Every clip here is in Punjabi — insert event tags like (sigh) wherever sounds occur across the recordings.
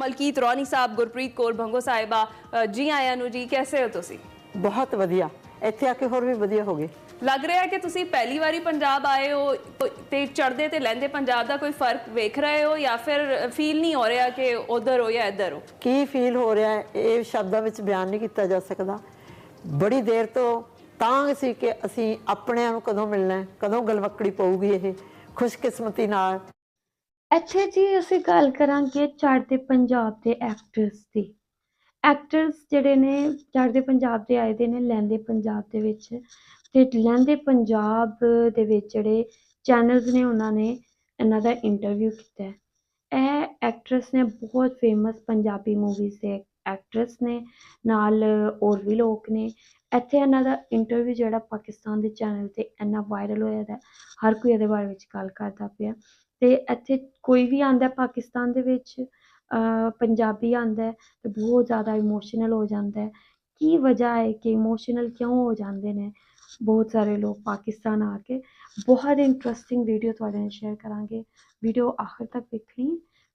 ਮਲਕੀਤ ਰੌਣੀ ਸਾਹਿਬ ਗੁਰਪ੍ਰੀਤ ਕੌਰ ਭੰਗੋ ਸਾਹਿਬਾ ਜੀ ਆਇਆਂ ਨੂੰ ਜੀ ਕੈਸੇ ਹੋ ਤੁਸੀਂ? ਬਹੁਤ ਵਧੀਆ। ਇੱਥੇ ਆ ਕੇ ਹੋਰ ਵੀ ਵਧੀਆ ਹੋ ਗਏ। ਲੱਗ ਰਿਹਾ ਕਿ ਤੁਸੀਂ ਪਹਿਲੀ ਵਾਰੀ ਪੰਜਾਬ ਆਏ ਹੋ ਤੇ ਚੜਦੇ ਤੇ ਲਹਿੰਦੇ ਪੰਜਾਬ ਦਾ ਕੋਈ ਫ਼ਰਕ ਵੇਖ ਰਹੇ ਹੋ ਜਾਂ ਫਿਰ ਫੀਲ ਨਹੀਂ ਹੋ ਰਿਹਾ ਕਿ ਉਧਰ ਹੋ ਜਾਂ ਇੱਧਰ ਹੋ? ਕੀ ਫੀਲ ਹੋ ਰਿਹਾ ਇਹ ਸ਼ਬਦਾਂ ਵਿੱਚ ਬਿਆਨ ਨਹੀਂ ਕੀਤਾ ਜਾ ਸਕਦਾ। ਬੜੀ ਦੇਰ ਤੋਂ ਤਾਂ ਸੀ ਕਿ ਅਸੀਂ ਆਪਣਿਆਂ ਨੂੰ ਕਦੋਂ ਮਿਲਣਾ ਹੈ, ਕਦੋਂ ਗਲਵੱਕੜੀ ਪਊਗੀ ਇਹ? ਖੁਸ਼ਕਿਸਮਤੀ ਨਾਲ। ਅੱਛਾ ਜੀ ਅਸੀਂ ਗੱਲ ਕਰਾਂਗੇ ਚੜ੍ਹਦੇ ਪੰਜਾਬ ਦੇ ਐਕਟਰਸ ਦੀ। ਐਕਟਰਸ ਜਿਹੜੇ ਨੇ, ਚੜ੍ਹਦੇ ਪੰਜਾਬ ਦੇ ਆਏ ਦੇ ਨੇ ਲਹਿੰਦੇ ਪੰਜਾਬ ਦੇ ਵਿੱਚ ਤੇ ਲਹਿੰਦੇ ਪੰਜਾਬ ਦੇ ਵਿੱਚ ਜਿਹੜੇ ਚੈਨਲਸ ਨੇ ਉਹਨਾਂ ਨੇ ਇਹਨਾਂ ਦਾ ਇੰਟਰਵਿਊ ਕੀਤਾ ਇਹ ਐਕਟਰਸ ਨੇ ਬਹੁਤ ਫੇਮਸ ਪੰਜਾਬੀ ਮੂਵੀਜ਼ ਦੇ ਐਕਟਰਸ ਨੇ, ਨਾਲ ਹੋਰ ਵੀ ਲੋਕ ਨੇ। ਇੱਥੇ ਇਹਨਾਂ ਦਾ ਇੰਟਰਵਿਊ ਜਿਹੜਾ ਪਾਕਿਸਤਾਨ ਦੇ ਚੈਨਲ ਤੇ ਇੰਨਾ ਵਾਇਰਲ ਹੋਇਆ ਦਾ, ਹਰ ਕੋਈ ਇਹਦੇ ਬਾਰੇ ਵਿੱਚ ਗੱਲ ਕਰਦਾ ਪਿਆ। ਅਤੇ ਇੱਥੇ ਕੋਈ ਵੀ ਆਉਂਦਾ ਪਾਕਿਸਤਾਨ ਦੇ ਵਿੱਚ ਪੰਜਾਬੀ ਆਉਂਦਾ ਅਤੇ ਬਹੁਤ ਜ਼ਿਆਦਾ ਇਮੋਸ਼ਨਲ ਹੋ ਜਾਂਦਾ ਕੀ ਵਜ੍ਹਾ ਹੈ ਕਿ ਇਮੋਸ਼ਨਲ ਕਿਉਂ ਹੋ ਜਾਂਦੇ ਨੇ? ਬਹੁਤ ਸਾਰੇ ਲੋਕ ਪਾਕਿਸਤਾਨ ਆ ਕੇ ਬਹੁਤ ਇੰਟਰਸਟਿੰਗ ਵੀਡੀਓ ਤੁਹਾਡੇ ਨਾਲ ਸ਼ੇਅਰ ਕਰਾਂਗੇ। ਵੀਡੀਓ ਆਖਰ ਤੱਕ ਦੇਖਣੀ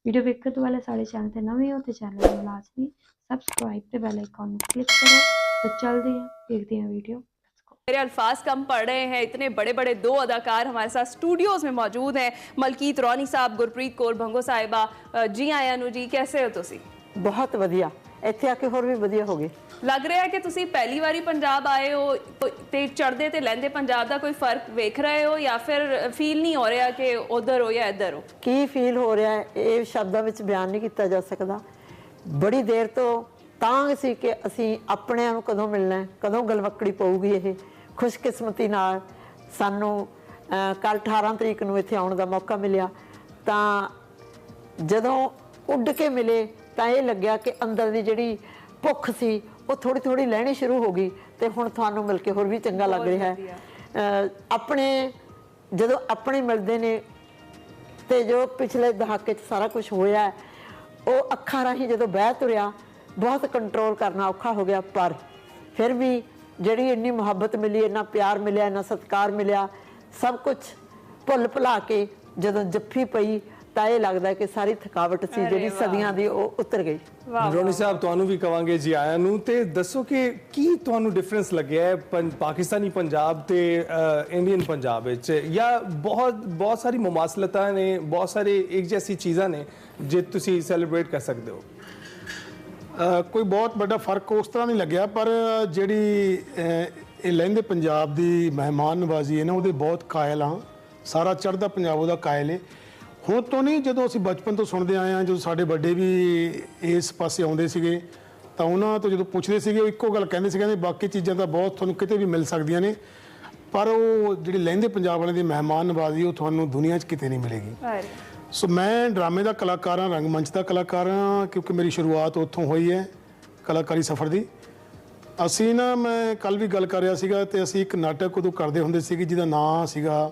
ਵੀਡੀਓ ਵੇਖਣ ਤੋਂ ਪਹਿਲਾਂ ਸਾਡੇ ਚੈਨਲ ਤੇ ਨਵੇਂ ਹੋ ਤੇ ਚੈਨਲ ਨੂੰ ਲਾਜ਼ਮੀ ਸਬਸਕ੍ਰਾਈਬ ਤੇ ਬੈਲ ਆਈਕਨ ਨੂੰ ਕਲਿੱਕ ਕਰੋ। ਤੇ ਚੱਲਦੇ ਹਾਂ, ਦੇਖਦੇ ਹਾਂ ਵੀਡੀਓ मेरे अल्फाज कम पड़ रहे हैं इतने बड़े बड़े दो अदाकार हमारे साथ स्टूडियोज में मौजूद हैं मलकीत रौनी साहब गुरप्रीत कौर भंगो साहिबा। ਜੀ ਆਇਆਂ ਅਨੂ ਜੀ ਕੈਸੇ ਹੋ ਤੁਸੀਂ ਬਹੁਤ ਵਧੀਆ ਇੱਥੇ ਆ ਕੇ ਹੋਰ ਵੀ ਵਧੀਆ ਹੋ ਗਏ ਲੱਗ ਰਿਹਾ ਕਿ ਤੁਸੀਂ ਪਹਿਲੀ ਵਾਰੀ ਪੰਜਾਬ ਆਏ ਹੋ ਤੇ ਚੜਦੇ ਤੇ ਲੈਂਦੇ ਪੰਜਾਬ ਦਾ ਕੋਈ ਫ਼ਰਕ ਵੇਖ ਰਹੇ ਹੋ ਜਾਂ ਫਿਰ ਫੀਲ ਨਹੀਂ ਹੋ ਰਿਹਾ ਕਿ ਉਧਰ ਹੋ ਜਾਂ ਇੱਧਰ ਹੋ ਕੀ ਫੀਲ ਹੋ ਰਿਹਾ ਇਹ ਸ਼ਬਦਾਂ ਵਿੱਚ ਬਿਆਨ ਨਹੀਂ ਕੀਤਾ ਜਾ ਸਕਦਾ ਬੜੀ ਦੇਰ ਤੋਂ ਤਾਂ ਸੀ ਕਿ ਅਸੀਂ ਆਪਣਿਆਂ ਨੂੰ ਕਦੋਂ ਮਿਲਣਾ ਕਦੋਂ ਗਲਵਕੜੀ ਪਊਗੀ ਇਹ ਖੁਸ਼ਕਿਸਮਤੀ ਨਾਲ ਸਾਨੂੰ ਕੱਲ 18 ਤਰੀਕ ਨੂੰ ਇੱਥੇ ਆਉਣ ਦਾ ਮੌਕਾ ਮਿਲਿਆ। ਤਾਂ ਜਦੋਂ ਉੱਡ ਕੇ ਮਿਲੇ ਤਾਂ ਇਹ ਲੱਗਿਆ ਕਿ ਅੰਦਰ ਦੀ ਜਿਹੜੀ ਭੁੱਖ ਸੀ ਉਹ ਥੋੜੀ ਥੋੜੀ ਲੈਣੀ ਸ਼ੁਰੂ ਹੋ ਗਈ ਤੇ ਹੁਣ ਤੁਹਾਨੂੰ ਮਿਲ ਕੇ ਹੋਰ ਵੀ ਚੰਗਾ ਲੱਗ ਰਿਹਾ ਹੈ। ਆਪਣੇ ਜਦੋਂ ਆਪਣੇ ਮਿਲਦੇ ਨੇ ਤੇ ਜੋ ਪਿਛਲੇ ਦਹਾਕੇ 'ਚ ਸਾਰਾ ਕੁਝ ਹੋਇਆ ਉਹ ਅੱਖਾਂ ਰਾਹੀਂ ਜਦੋਂ ਬਹਿ ਤੁਰਿਆ ਬਹੁਤ ਕੰਟਰੋਲ ਕਰਨਾ ਔਖਾ ਹੋ ਗਿਆ ਪਰ ਫਿਰ ਵੀ ਜਿਹੜੀ ਇੰਨੀ ਮੁਹੱਬਤ ਮਿਲੀ ਇੰਨਾ ਪਿਆਰ ਮਿਲਿਆ ਇੰਨਾ ਸਤਿਕਾਰ ਮਿਲਿਆ ਸਭ ਕੁਝ ਭੁੱਲ ਭੁਲਾ ਕੇ ਜਦੋਂ ਜੱਫੀ ਪਈ ਤਾਂ ਇਹ ਲੱਗਦਾ ਕਿ ਸਾਰੀ ਥਕਾਵਟ ਸੀ ਜਿਹੜੀ ਸਦੀਆਂ ਦੀ ਉਹ ਉਤਰ ਗਈ। ਰੋਣੀ ਸਾਹਿਬ ਤੁਹਾਨੂੰ ਵੀ ਕਵਾਂਗੇ ਜੀ ਆਇਆਂ ਨੂੰ ਤੇ ਦੱਸੋ ਕਿ ਕੀ ਤੁਹਾਨੂੰ ਡਿਫਰੈਂਸ ਲੱਗਿਆ ਹੈ ਪੰ- ਪਾਕਿਸਤਾਨੀ ਪੰਜਾਬ ਤੇ ਇੰਡੀਅਨ ਪੰਜਾਬ ਵਿੱਚ? ਜਾਂ ਬਹੁਤ ਬਹੁਤ ਸਾਰੀ ਮੁਮਾਸਲਤਾਂ ਨੇ ਬਹੁਤ ਸਾਰੇ ਇੱਕ ਜੈਸੀ ਚੀਜ਼ਾਂ ਨੇ ਜੇ ਤੁਸੀਂ ਸੈਲੀਬ੍ਰੇਟ ਕਰ ਸਕਦੇ ਹੋ? ਕੋਈ ਬਹੁਤ ਵੱਡਾ ਫ਼ਰਕ ਉਸ ਤਰ੍ਹਾਂ ਨਹੀਂ ਲੱਗਿਆ, ਪਰ ਜਿਹੜੀ ਇਹ ਲਹਿੰਦੇ ਪੰਜਾਬ ਦੀ ਮਹਿਮਾਨ ਨਵਾਜ਼ੀ ਹੈ ਨਾ, ਉਹਦੇ ਬਹੁਤ ਕਾਇਲ ਆ ਸਾਰਾ ਚੜ੍ਹਦਾ ਪੰਜਾਬ ਉਹਦਾ ਕਾਇਲ ਹੈ। ਹੁਣ ਤੋਂ ਨਹੀਂ, ਜਦੋਂ ਅਸੀਂ ਬਚਪਨ ਤੋਂ ਸੁਣਦੇ ਆਏ ਹਾਂ, ਜਦੋਂ ਸਾਡੇ ਵੱਡੇ ਵੀ ਇਸ ਪਾਸੇ ਆਉਂਦੇ ਸੀਗੇ, ਤਾਂ ਉਹਨਾਂ ਤੋਂ ਜਦੋਂ ਪੁੱਛਦੇ ਸੀਗੇ, ਉਹ ਇੱਕੋ ਗੱਲ ਕਹਿੰਦੇ ਸੀ, ਕਹਿੰਦੇ ਬਾਕੀ ਚੀਜ਼ਾਂ ਤਾਂ ਬਹੁਤ ਤੁਹਾਨੂੰ ਕਿਤੇ ਵੀ ਮਿਲ ਸਕਦੀਆਂ ਨੇ, ਪਰ ਉਹ ਜਿਹੜੀ ਲਹਿੰਦੇ ਪੰਜਾਬ ਵਾਲਿਆਂ ਦੀ ਮਹਿਮਾਨ ਨਵਾਜ਼ੀ, ਉਹ ਤੁਹਾਨੂੰ ਦੁਨੀਆ 'ਚ ਕਿਤੇ ਨਹੀਂ ਮਿਲੇਗੀ। ਸੋ ਮੈਂ ਡਰਾਮੇ ਦਾ ਕਲਾਕਾਰ ਹਾਂ ਰੰਗਮੰਚ ਦਾ ਕਲਾਕਾਰ ਹਾਂ ਕਿਉਂਕਿ ਮੇਰੀ ਸ਼ੁਰੂਆਤ ਉੱਥੋਂ ਹੋਈ ਹੈ ਕਲਾਕਾਰੀ ਸਫ਼ਰ ਦੀ। ਅਸੀਂ ਨਾ ਮੈਂ ਕੱਲ ਵੀ ਗੱਲ ਕਰ ਰਿਹਾ ਸੀਗਾ ਤੇ ਅਸੀਂ ਇੱਕ ਨਾਟਕ ਉਦੋਂ ਕਰਦੇ ਹੁੰਦੇ ਸੀਗੇ ਜਿਹਦਾ ਨਾਂ ਸੀਗਾ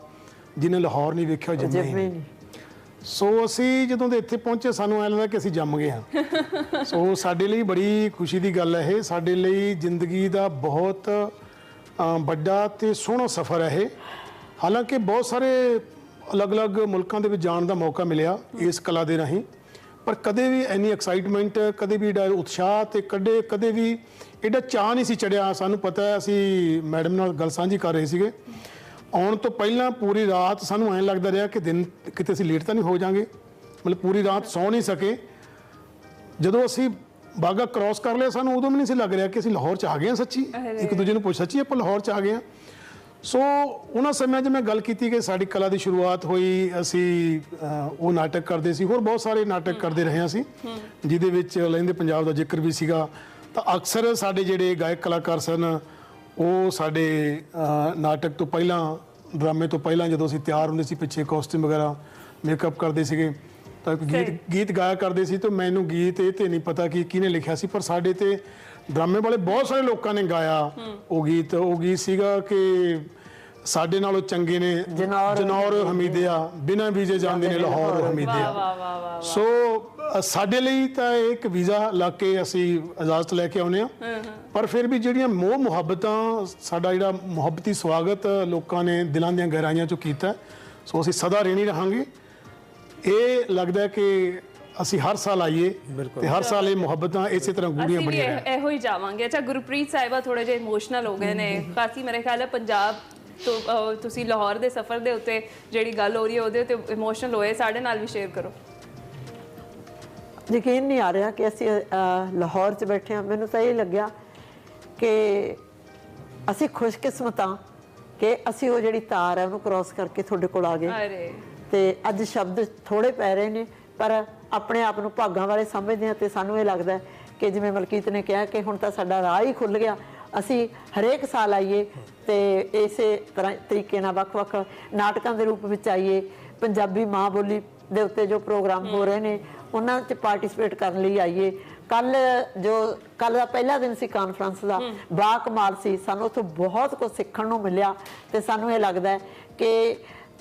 ਜਿਹਨੇ ਲਾਹੌਰ ਨਹੀਂ ਵੇਖਿਆ ਜੰਮੇ ਸੋ ਅਸੀਂ ਜਦੋਂ ਦੇ ਇੱਥੇ ਪਹੁੰਚੇ ਸਾਨੂੰ ਐਂ ਲੱਗਦਾ ਕਿ ਅਸੀਂ ਜੰਮ ਗਏ ਹਾਂ। (laughs) ਸੋ ਸਾਡੇ ਲਈ ਬੜੀ ਖੁਸ਼ੀ ਦੀ ਗੱਲ ਹੈ ਇਹ। ਸਾਡੇ ਲਈ ਜ਼ਿੰਦਗੀ ਦਾ ਬਹੁਤ ਵੱਡਾ ਤੇ ਸੋਹਣਾ ਸਫ਼ਰ ਹੈ ਇਹ। ਹਾਲਾਂਕਿ ਬਹੁਤ ਸਾਰੇ ਅਲੱਗ-ਅਲੱਗ ਮੁਲਕਾਂ ਦੇ ਵਿੱਚ ਜਾਣ ਦਾ ਮੌਕਾ ਮਿਲਿਆ ਇਸ ਕਲਾ ਦੇ ਰਾਹੀਂ। ਪਰ ਕਦੇ ਵੀ ਐਨੀ ਐਕਸਾਈਟਮੈਂਟ ਕਦੇ ਵੀ ਏਡਾ ਉਤਸ਼ਾਹ ਤੇ ਕਦੇ ਕਦੇ ਵੀ ਐਡਾ ਚਾਹ ਨਹੀਂ ਸੀ ਚੜਿਆ। ਸਾਨੂੰ ਪਤਾ ਹੈ ਅਸੀਂ ਮੈਡਮ ਨਾਲ ਗੱਲ ਸਾਂਝੀ ਕਰ ਰਹੇ ਸੀਗੇ। ਆਉਣ ਤੋਂ ਪਹਿਲਾਂ ਪੂਰੀ ਰਾਤ ਸਾਨੂੰ ਐਂ ਲੱਗਦਾ ਰਿਹਾ ਕਿ ਦਿਨ ਕਿਤੇ ਅਸੀਂ ਲੇਟ ਤਾਂ ਨਹੀਂ ਹੋ ਜਾਾਂਗੇ। ਮਤਲਬ ਪੂਰੀ ਰਾਤ ਸੌ ਨਹੀਂ ਸਕੇ। ਜਦੋਂ ਅਸੀਂ ਬਾਗਾ ਕ੍ਰਾਸ ਕਰ ਲਿਆ ਸਾਨੂੰ ਉਦੋਂ ਵੀ ਨਹੀਂ ਸੀ ਲੱਗ ਰਿਹਾ ਕਿ ਅਸੀਂ ਲਾਹੌਰ ਚ ਆ ਗਏ ਹਾਂ ਸੱਚੀ। ਇੱਕ ਦੂਜੇ ਨੂੰ ਪੁੱਛ ਸੱਚੀ ਆਪਾਂ ਲਾਹੌਰ ਚ ਆ ਗਏ ਹਾਂ? ਸੋ ਉਹਨਾਂ ਸਮਿਆਂ 'ਚ ਮੈਂ ਗੱਲ ਕੀਤੀ ਕਿ ਸਾਡੀ ਕਲਾ ਦੀ ਸ਼ੁਰੂਆਤ ਹੋਈ ਅਸੀਂ ਉਹ ਨਾਟਕ ਕਰਦੇ ਸੀ ਹੋਰ ਬਹੁਤ ਸਾਰੇ ਨਾਟਕ ਕਰਦੇ ਰਹੇ ਹਾਂ ਅਸੀਂ ਜਿਹਦੇ ਵਿੱਚ ਲਹਿੰਦੇ ਪੰਜਾਬ ਦਾ ਜ਼ਿਕਰ ਵੀ ਸੀਗਾ। ਤਾਂ ਅਕਸਰ ਸਾਡੇ ਜਿਹੜੇ ਗਾਇਕ ਕਲਾਕਾਰ ਸਨ ਉਹ ਸਾਡੇ ਨਾਟਕ ਤੋਂ ਪਹਿਲਾਂ ਡਰਾਮੇ ਤੋਂ ਪਹਿਲਾਂ ਜਦੋਂ ਅਸੀਂ ਤਿਆਰ ਹੁੰਦੇ ਸੀ ਪਿੱਛੇ ਕਾਸਟਿਊਮ ਵਗੈਰਾ ਮੇਕਅਪ ਕਰਦੇ ਸੀਗੇ ਤਾਂ ਗੀਤ ਗੀਤ ਗਾਇਆ ਕਰਦੇ ਸੀ ਤਾਂ ਮੈਨੂੰ ਗੀਤ ਇਹ ਤੇ ਨਹੀਂ ਪਤਾ ਕਿ ਕਿਹਨੇ ਲਿਖਿਆ ਸੀ ਪਰ ਸਾਡੇ ਤੇ ਡਰਾਮੇ ਵਾਲੇ ਬਹੁਤ ਸਾਰੇ ਲੋਕਾਂ ਨੇ ਗਾਇਆ ਉਹ ਗੀਤ। ਉਹ ਗੀਤ ਸੀਗਾ ਕਿ ਸਾਡੇ ਨਾਲੋਂ ਚੰਗੇ ਨੇ ਜਨੌਰ- ਹਮੀਦਿਆ। ਬਿਨਾਂ ਵੀਜ਼ੇ ਜਾਂਦੇ ਨੇ ਲਾਹੌਰ ਹਮੀਦਿਆ। ਸੋ ਸਾਡੇ ਲਈ ਤਾਂ ਇੱਕ ਵੀਜ਼ਾ ਲਾ ਕੇ ਅਸੀਂ ਇਜਾਜ਼ਤ ਲੈ ਕੇ ਆਉਨੇ ਆ ਪਰ ਫਿਰ ਵੀ ਜਿਹੜੀਆਂ ਮੋਹ ਮੁਹੱਬਤਾਂ ਸਾਡਾ ਜਿਹੜਾ ਮੁਹੱਬਤੀ ਸਵਾਗਤ ਲੋਕਾਂ ਨੇ ਦਿਲਾਂ ਦੀਆਂ ਗਹਿਰਾਈਆਂ ਚੋਂ ਕੀਤਾ ਸੋ ਅਸੀਂ ਸਦਾ ਰਹਿਣੀ ਰਹਾਂਗੇ। ਇਹ ਲੱਗਦਾ ਕਿ ਅਸੀਂ ਹਰ ਸਾਲ ਆਈਏ ਤੇ ਹਰ ਸਾਲ ਇਹ ਮੁਹੱਬਤਾਂ ਇਸੇ ਤਰ੍ਹਾਂ ਗੂੜੀਆਂ ਬਣੀਆਂ ਰਹਿਣ ਇਹ- ਇਹੋ ਹੀ ਜਾਵਾਂਗੇ। ਅੱਛਾ ਗੁਰਪ੍ਰੀਤ ਸਾਹਿਬਾ ਥੋੜੇ ਜਿਹਾ ਇਮੋਸ਼ਨਲ ਹੋ ਗਏ ਨੇ। ਕਾਫੀ ਮੇਰੇ ਖਿਆਲ ਹੈ ਪੰਜਾਬ ਤੋਂ ਤੁਸੀਂ ਲਾਹੌਰ ਦੇ ਸਫ਼ਰ ਦੇ ਉੱਤੇ ਜਿਹੜੀ ਗੱਲ ਹੋ ਰਹੀ ਹੈ ਉਹਦੇ ਉੱਤੇ ਇਮੋਸ਼ਨਲ ਹੋਏ। ਸਾਡੇ ਨਾਲ ਵੀ ਸ਼ੇਅਰ ਕਰੋ। ਯਕੀਨ ਨਹੀਂ ਆ ਰਿਹਾ ਕਿ ਅਸੀਂ ਲਾਹੌਰ 'ਚ ਬੈਠੇ ਹਾਂ। ਮੈਨੂੰ ਤਾਂ ਇਹ ਲੱਗਿਆ ਕਿ ਅਸੀਂ ਖੁਸ਼ਕਿਸਮਤ ਹਾਂ ਕਿ ਅਸੀਂ ਉਹ ਜਿਹੜੀ ਤਾਰ ਹੈ ਉਹਨੂੰ ਕ੍ਰਾਸ ਕਰਕੇ ਤੁਹਾਡੇ ਕੋਲ ਆ ਗਏ। ਅਰੇ। ਤੇ ਅੱਜ ਸ਼ਬਦ ਥੋੜੇ ਪੈ ਰਹੇ ਨੇ ਪਰ ਆਪਣੇ ਆਪ ਨੂੰ ਭਾਗਾਂ ਵਾਲੇ ਸਮਝਦੇ ਹਾਂ ਤੇ ਸਾਨੂੰ ਇਹ ਲੱਗਦਾ ਕਿ ਜਿਵੇਂ ਮਲਕੀਤ ਨੇ ਕਿਹਾ ਕਿ ਹੁਣ ਤਾਂ ਸਾਡਾ ਰਾਹ ਹੀ ਖੁੱਲ ਗਿਆ ਅਸੀਂ ਹਰੇਕ ਸਾਲ ਆਈਏ ਤੇ ਇਸੇ ਤਰ੍ਹਾਂ ਤਰੀਕੇ ਨਾਲ ਵੱਖ-ਵੱਖ ਨਾਟਕਾਂ ਦੇ ਰੂਪ ਵਿੱਚ ਆਈਏ ਪੰਜਾਬੀ ਮਾਂ ਬੋਲੀ ਦੇ ਉੱਤੇ ਜੋ ਪ੍ਰੋਗਰਾਮ ਹੋ ਰਹੇ ਨੇ ਉਹਨਾਂ 'ਚ ਪਾਰਟਿਸਿਪੇਟ ਕਰਨ ਲਈ ਆਈਏ। ਕੱਲ ਜੋ ਕੱਲ ਦਾ ਪਹਿਲਾ ਦਿਨ ਸੀ ਕਾਨਫਰੰਸ ਦਾ ਬਾ ਕਮਾਲ ਸੀ ਸਾਨੂੰ ਉੱਥੋਂ ਬਹੁਤ ਕੁਝ ਸਿੱਖਣ ਨੂੰ ਮਿਲਿਆ ਤੇ ਸਾਨੂੰ ਇਹ ਲੱਗਦਾ ਕਿ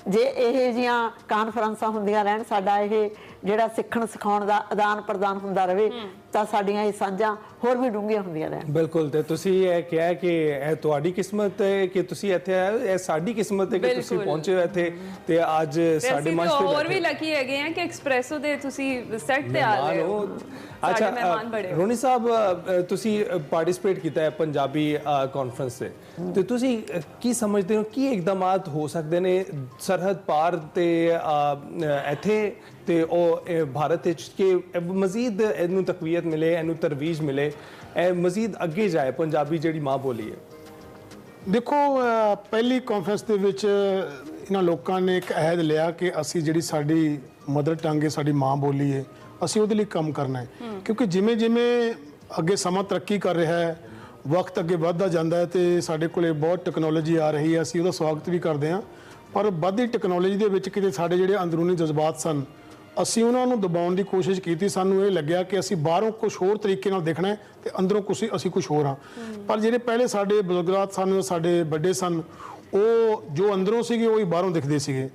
ਜੇ ਇਹ ਜੀਆਂ ਕਾਨਫਰੰਸਾਂ ਹੁੰਦੀਆਂ ਰਹਿਣ ਸਾਡਾ ਇਹ ਜਿਹੜਾ ਸਿੱਖਣ ਸਿਖਾਉਣ ਦਾ ਆਦਾਨ ਪ੍ਰਦਾਨ ਹੁੰਦਾ ਰਹੇ ਤਾਂ ਸਾਡੀਆਂ ਇਹ ਸਾਂਝਾਂ ਹੋਰ ਵੀ ਡੂੰਘੀਆਂ ਹੁੰਦੀਆਂ ਰਹਿਣ। ਬਿਲਕੁਲ ਤੇ ਤੁਸੀਂ ਇਹ ਕਿਹਾ ਕਿ ਇਹ ਤੁਹਾਡੀ ਕਿਸਮਤ ਹੈ ਕਿ ਤੁਸੀਂ ਇੱਥੇ ਆਏ ਹੋ, ਇਹ ਸਾਡੀ ਕਿਸਮਤ ਹੈ ਕਿ ਤੁਸੀਂ ਬਿਲਕੁਲ। ਪਹੁੰਚੇ ਹੋ ਇੱਥੇ ਤੇ ਅੱਜ ਸਾਡੇ ਮੰਚ ਤਾਂ ਹੋਰ ਵੀ ਬੈਠੇ ਲੱਕੀ ਹੈਗੇ ਆ ਕਿ ਐਕਸਪ੍ਰੈਸੋ ਦੇ ਤੁਸੀਂ ਸੈੱਟ ਤੇ ਆ ਮਹਿਮਾਨ ਗਏ ਹੋ। ਹੋ। ਅੱਛਾ ਮਹਿਮਾਨ ਬੜੇ ਅ, ਹੋ। ਰੋਣੀ ਸਾਹਿਬ ਅ, ਤੁਸੀਂ ਪਾਰਟਿਸਿਪੇਟ ਕੀਤਾ ਹੈ ਪੰਜਾਬੀ ਕਾਨਫਰੰਸ ਤੇ। ਤੇ ਤੁਸੀਂ ਅ, ਕੀ ਸਮਝਦੇ ਹੋ ਕੀ ਇਕਦਾਮਾਤ ਹੋ ਸਕਦੇ ਨੇ ਸਰਹੱਦ ਪਾਰ ਤੇ ਅ, ਅ, ਇੱਥੇ ਤੇ ਉਹ ਭਾਰਤ ਵਿੱਚ ਕਿ ਮਜ਼ੀਦ ਇਹਨੂੰ ਤਕਵੀਅਤ ਮਿਲੇ ਇਹਨੂੰ ਤਰਵੀਜ ਮਿਲੇ ਇਹ ਮਜ਼ੀਦ ਅੱਗੇ ਜਾਏ ਪੰਜਾਬੀ ਜਿਹੜੀ ਮਾਂ ਬੋਲੀ ਹੈ। ਦੇਖੋ ਪਹਿਲੀ ਕਾਨਫਰੰਸ ਦੇ ਵਿੱਚ ਇਹਨਾਂ ਲੋਕਾਂ ਨੇ ਇੱਕ ਅਹਿਦ ਲਿਆ ਕਿ ਅਸੀਂ ਜਿਹੜੀ ਸਾਡੀ ਮਦਰ ਟੰਗ ਹੈ ਸਾਡੀ ਮਾਂ ਬੋਲੀ ਹੈ ਅਸੀਂ ਉਹਦੇ ਲਈ ਕੰਮ ਕਰਨਾ ਹੈ। ਕਿਉਂਕਿ ਜਿਵੇਂ ਜਿਵੇਂ ਅੱਗੇ ਸਮਾਂ ਤਰੱਕੀ ਕਰ ਰਿਹਾ ਹੈ ਵਕਤ ਅੱਗੇ ਵੱਧਦਾ ਜਾਂਦਾ ਹੈ ਤੇ ਸਾਡੇ ਕੋਲੇ ਬਹੁਤ ਟੈਕਨੋਲੋਜੀ ਆ ਰਹੀ ਹੈ ਅਸੀਂ ਉਹਦਾ ਸਵਾਗਤ ਵੀ ਕਰਦੇ ਹਾਂ। ਪਰ ਵੱਧਦੀ ਟੈਕਨੋਲੋਜੀ ਦੇ ਵਿੱਚ ਕਿਤੇ ਸਾਡੇ ਜਿਹੜੇ ਅੰਦਰੂਨੀ ਜਜ਼ਬਾਤ ਸਨ ਅਸੀਂ ਉਹਨਾਂ ਨੂੰ ਦਬਾਉਣ ਦੀ ਕੋਸ਼ਿਸ਼ ਕੀਤੀ। ਸਾਨੂੰ ਇਹ ਲੱਗਿਆ ਕਿ ਅਸੀਂ ਬਾਹਰੋਂ ਕੁਝ ਹੋਰ ਤਰੀਕੇ ਨਾਲ ਦੇਖਣਾ ਹੈ ਤੇ ਅੰਦਰੋਂ ਕੁਝ ਅਸੀਂ ਕੁਝ ਹੋਰ ਹਾਂ। ਪਰ ਜਿਹੜੇ ਪਹਿਲੇ ਸਾਡੇ ਬਜ਼ੁਰਗਾਤ ਸਨ, ਸਾਡੇ ਵੱਡੇ ਸਨ, ਉਹ ਜੋ ਅੰਦਰੋਂ ਸੀਗੇ, ਉਹ ਹੀ ਬਾਹਰੋਂ ਦਿਖਦੇ ਸੀਗੇ।